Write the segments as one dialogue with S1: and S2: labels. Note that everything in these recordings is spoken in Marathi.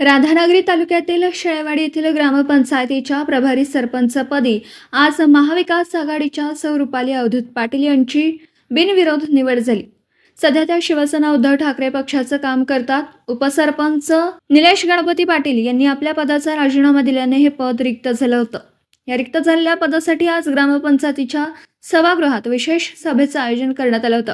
S1: राधानगरी तालुक्यातील शेळवाडी येथील ग्रामपंचायतीच्या प्रभारी सरपंचपदी आज महाविकास आघाडीच्या सौ रुपाली अवधूत पाटील यांची बिनविरोध निवड झाली. सध्या त्या शिवसेना उद्धव ठाकरे पक्षाचं काम करतात. उपसरपंच निलेश गणपती पाटील यांनी आपल्या पदाचा राजीनामा दिल्याने हे पद रिक्त झालं होतं. या रिक्त झालेल्या पदासाठी आज ग्रामपंचायतीच्या सभागृहात विशेष सभेचं आयोजन करण्यात आलं होतं.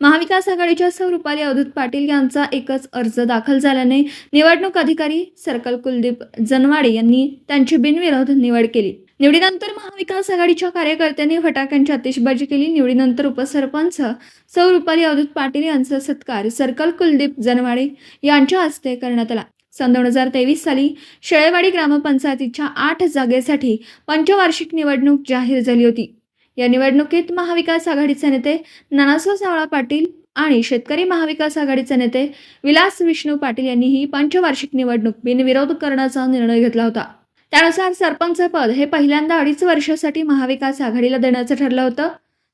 S1: महाविकास आघाडीच्या सौ रुपाली अवधूत पाटील यांचा एकच अर्ज दाखल झाल्याने निवडणूक अधिकारी सर्कल कुलदीप जनवाडे यांनी त्यांची बिनविरोध निवड केली. निवडीनंतर महाविकास आघाडीच्या कार्यकर्त्यांनी फटाक्यांची आतिषबाजी केली. निवडीनंतर उपसरपंच सौ रुपाली अवधूत पाटील यांचा सत्कार सर्कल कुलदीप जनवाडे यांच्या हस्ते करण्यात आला. सन दोन हजार तेवीस साली शेळेवाडी ग्रामपंचायतीच्या आठ जागेसाठी पंचवार्षिक निवडणूक जाहीर झाली होती. या निवडणुकीत महाविकास आघाडीचे नेते नानासो सावळा पाटील आणि शेतकरी महाविकास आघाडीचे नेते विलास विष्णू पाटील यांनी ही पंचवार्षिक निवडणूक बिनविरोध करण्याचा निर्णय घेतला होता. त्यानुसार सरपंच पद हे पहिल्यांदा अडीच वर्षासाठी महाविकास आघाडीला देण्याचं ठरलं होतं.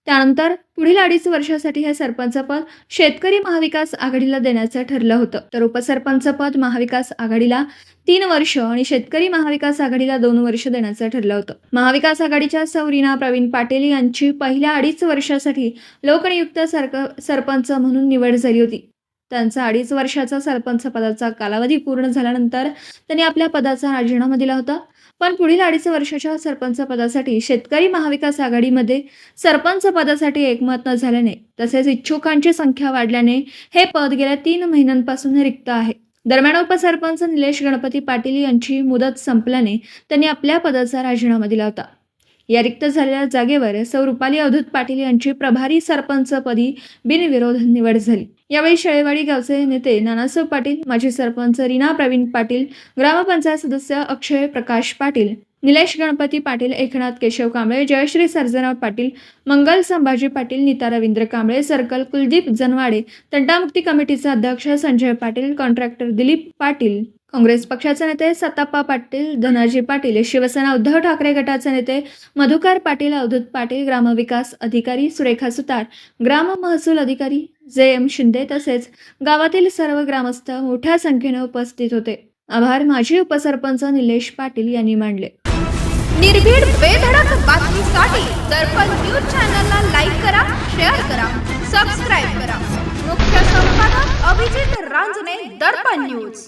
S1: त्यानंतर पुढील अडीच वर्षासाठी हे सरपंच पद शेतकरी महाविकास आघाडीला देण्याचं ठरलं होतं. तर उपसरपंच पद महाविकास आघाडीला तीन वर्ष आणि शेतकरी महाविकास आघाडीला दोन वर्ष देण्याचं ठरलं होतं. महाविकास आघाडीच्या सौरीना प्रवीण पाटील यांची पहिल्या अडीच वर्षासाठी लोकनियुक्त सरक सरपंच म्हणून निवड झाली होती. त्यांचा अडीच वर्षाचा सरपंच पदाचा कालावधी पूर्ण झाल्यानंतर त्यांनी आपल्या पदाचा राजीनामा दिला होता. पण पुढील अडीच वर्षाच्या सरपंच पदासाठी शेतकरी महाविकास आघाडीमध्ये सरपंच पदासाठी एकमत न झाल्याने तसेच इच्छुकांची संख्या वाढल्याने हे पद गेल्या तीन महिन्यांपासून रिक्त आहे. दरम्यान उपसरपंच निलेश गणपती पाटील यांची मुदत संपल्याने त्यांनी आपल्या पदाचा राजीनामा दिला होता. या रिक्त झालेल्या जागेवर सौ रुपाली अवधूत पाटील यांची प्रभारी सरपंचपदी बिनविरोध निवड झाली. यावेळी शेळेवाडी गावचे नेते नानासाहेब पाटील माजी सरपंच रीना प्रवीण पाटील ग्रामपंचायत सदस्य अक्षय प्रकाश पाटील निलेश गणपती पाटील एकनाथ केशव कांबळे जयश्री सर्जराव पाटील मंगल संभाजी पाटील नीता रवींद्र कांबळे सर्कल कुलदीप जनवाडे तंटामुक्ती कमिटीचे अध्यक्ष संजय पाटील कॉन्ट्रॅक्टर दिलीप पाटील काँग्रेस पक्षाचे नेते सत्ताप्पा पाटील धनाजी पाटील शिवसेना उद्धव ठाकरे गटाचे नेते मधुकर पाटील अवधूत पाटील ग्रामविकास अधिकारी सुरेखा सुतार ग्राम महसूल अधिकारी जे एम शिंदे तसेच गावातील सर्व ग्रामस्थ मोठ्या संख्येने उपस्थित होते. आभार माजी उपसरपंच निलेश पाटील यांनी मांडले.
S2: निर्भीड बेधडक बातमीसाठी दर्पण न्यूज चॅनलला लाईक करा शेअर करा सबस्क्राईब करा. मुख्य संपादक अभिजित रांजणे दर्पण न्यूज.